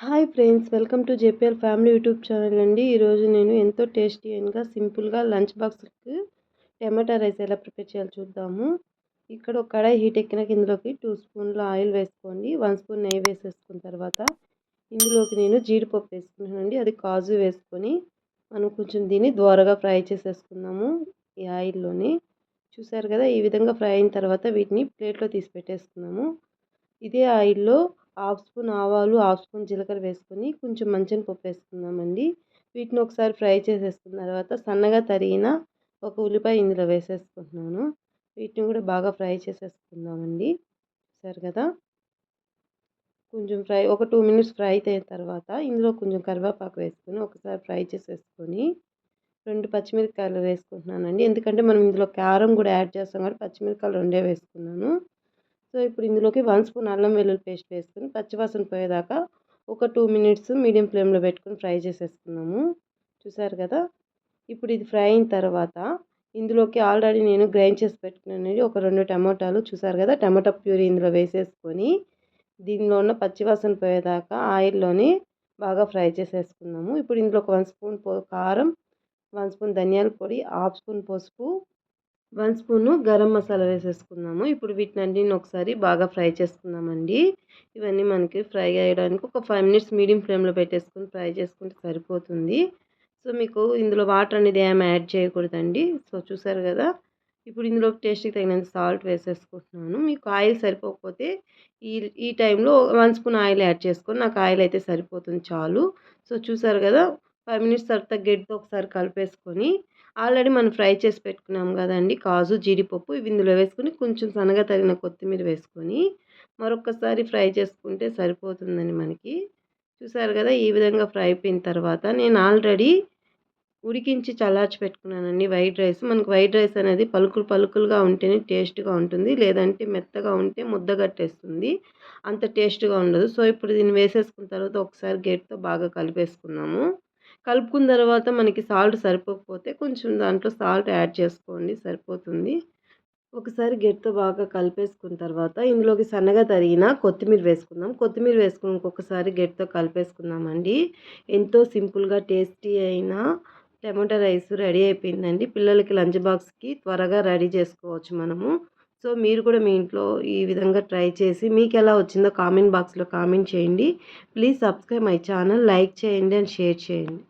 Hi friends welcome to JPL family YouTube channel అండి. ఈరోజు నేను ఎంతో టేస్టీ అయినగా సింపుల్గా లంచ్ బాక్స్కి టమాటా రైస్ ఎలా ప్రిపేర్ చేయాలో చూద్దాము. ఇక్కడ ఒక కడాయి హీట్ ఎక్కిన ఇందులోకి టూ స్పూన్ల ఆయిల్ వేసుకోండి. వన్ స్పూన్ నెయ్యి వేసేసుకున్న తర్వాత ఇందులోకి నేను జీడిపప్పు వేసుకున్నానండి. అది కాజు వేసుకొని మనం కొంచెం దీన్ని ద్వారగా ఫ్రై చేసేసుకుందాము ఈ ఆయిల్లోని. చూసారు కదా ఈ విధంగా ఫ్రై అయిన తర్వాత వీటిని ప్లేట్లో తీసి పెట్టేసుకున్నాము. ఇదే ఆయిల్లో హాఫ్ స్పూన్ ఆవాలు హాఫ్ స్పూన్ జీలకర్ర వేసుకొని కొంచెం మంచిని పప్పు వేసుకుందామండి వీటిని ఒకసారి ఫ్రై చేసేసుకున్న తర్వాత సన్నగా తరిగిన ఒక ఉల్లిపాయ ఇందులో వేసేసుకుంటున్నాను. వీటిని కూడా బాగా ఫ్రై చేసేసుకుందామండి. సరే కదా? కొంచెం ఫ్రై ఒక టూ మినిట్స్ ఫ్రై అయిన తర్వాత ఇందులో కొంచెం కరివేపాకు వేసుకొని ఒకసారి ఫ్రై చేసేసుకొని రెండు పచ్చిమిరపకాయలు వేసుకుంటున్నానండి. ఎందుకంటే మనం ఇందులో కారం కూడా యాడ్ చేస్తాం కాబట్టి పచ్చిమిరపకాయలు రెండే వేసుకున్నాను. సో ఇప్పుడు ఇందులోకి వన్ స్పూన్ అల్లం వెల్లుల్లి పేస్ట్ వేసుకుని పచ్చివాసన పోయేదాకా ఒక టూ మినిట్స్ మీడియం ఫ్లేమ్లో పెట్టుకుని ఫ్రై చేసేసుకున్నాము. చూసారు కదా? ఇప్పుడు ఇది ఫ్రై అయిన తర్వాత ఇందులోకి ఆల్రెడీ నేను గ్రైండ్ చేసి పెట్టుకున్నాను ఒక రెండు టమాటాలు చూసారు కదా? టమాటా ప్యూరీ ఇందులో వేసేసుకొని దీనిలో ఉన్న పచ్చివాసన పోయేదాకా ఆయిల్లోని బాగా ఫ్రై చేసేసుకున్నాము. ఇప్పుడు ఇందులో ఒక వన్ స్పూన్ కారం వన్ స్పూన్ ధనియాల పొడి హాఫ్ స్పూన్ పసుపు వన్ స్పూను గరం మసాలా వేసేసుకుందాము. ఇప్పుడు వీటిని ఒకసారి బాగా ఫ్రై చేసుకుందామండి. ఇవన్నీ మనకి ఫ్రై అయ్యడానికి ఒక ఫైవ్ మినిట్స్ మీడియం ఫ్లేమ్లో పెట్టేసుకుని ఫ్రై చేసుకుంటే సరిపోతుంది. సో మీకు ఇందులో వాటర్ అనేది ఏమి యాడ్ చేయకూడదండి. సో చూసారు కదా? ఇప్పుడు ఇందులో టేస్ట్కి తగినంత సాల్ట్ వేసేసుకుంటున్నాను. మీకు ఆయిల్ సరిపోకపోతే ఈ ఈ టైంలో వన్ స్పూన్ ఆయిల్ యాడ్ చేసుకొని నాకు ఆయిల్ అయితే సరిపోతుంది చాలు. సో చూసారు కదా? ఫైవ్ మినిట్స్ తర్వాత గెడ్తో ఒకసారి కలిపేసుకొని ఆల్రెడీ మనం ఫ్రై చేసి పెట్టుకున్నాం కదండి. కాజు జీడిపప్పు ఇవి ఇందులో వేసుకొని కొంచెం సన్నగా తగిన కొత్తిమీర వేసుకొని మరొకసారి ఫ్రై చేసుకుంటే సరిపోతుందని మనకి. చూసారు కదా ఈ విధంగా ఫ్రై అయిపోయిన తర్వాత నేను ఆల్రెడీ ఉడికించి చల్లార్చి పెట్టుకున్నానండి వైట్ రైస్. మనకు వైట్ రైస్ అనేది పలుకులు పలుకులుగా ఉంటేనే టేస్ట్గా ఉంటుంది. లేదంటే మెత్తగా ఉంటే ముద్ద కట్టేస్తుంది. అంత టేస్ట్గా ఉండదు. సో ఇప్పుడు దీన్ని వేసేసుకున్న తర్వాత ఒకసారి గేట్తో బాగా కలిపేసుకున్నాము కలుపుకున్న తర్వాత మనకి సాల్ట్ సరిపోకపోతే కొంచెం దాంట్లో సాల్ట్ యాడ్ చేసుకోండి సరిపోతుంది. ఒకసారి గెట్తో బాగా కలిపేసుకున్న తర్వాత ఇందులోకి సన్నగా తరిగిన కొత్తిమీర వేసుకుందాం. కొత్తిమీర వేసుకుని ఇంకొకసారి గెట్తో కలిపేసుకుందామండి. ఎంతో సింపుల్గా టేస్టీ అయిన టమాటా రైస్ రెడీ అయిపోయిందండి. పిల్లలకి లంచ్ బాక్స్కి త్వరగా రెడీ చేసుకోవచ్చు మనము. సో మీరు కూడా మీ ఇంట్లో ఈ విధంగా ట్రై చేసి మీకు ఎలా వచ్చిందో కామెంట్ బాక్స్లో కామెంట్ చేయండి. Please subscribe my channel like చేయండి అండ్ షేర్ చేయండి.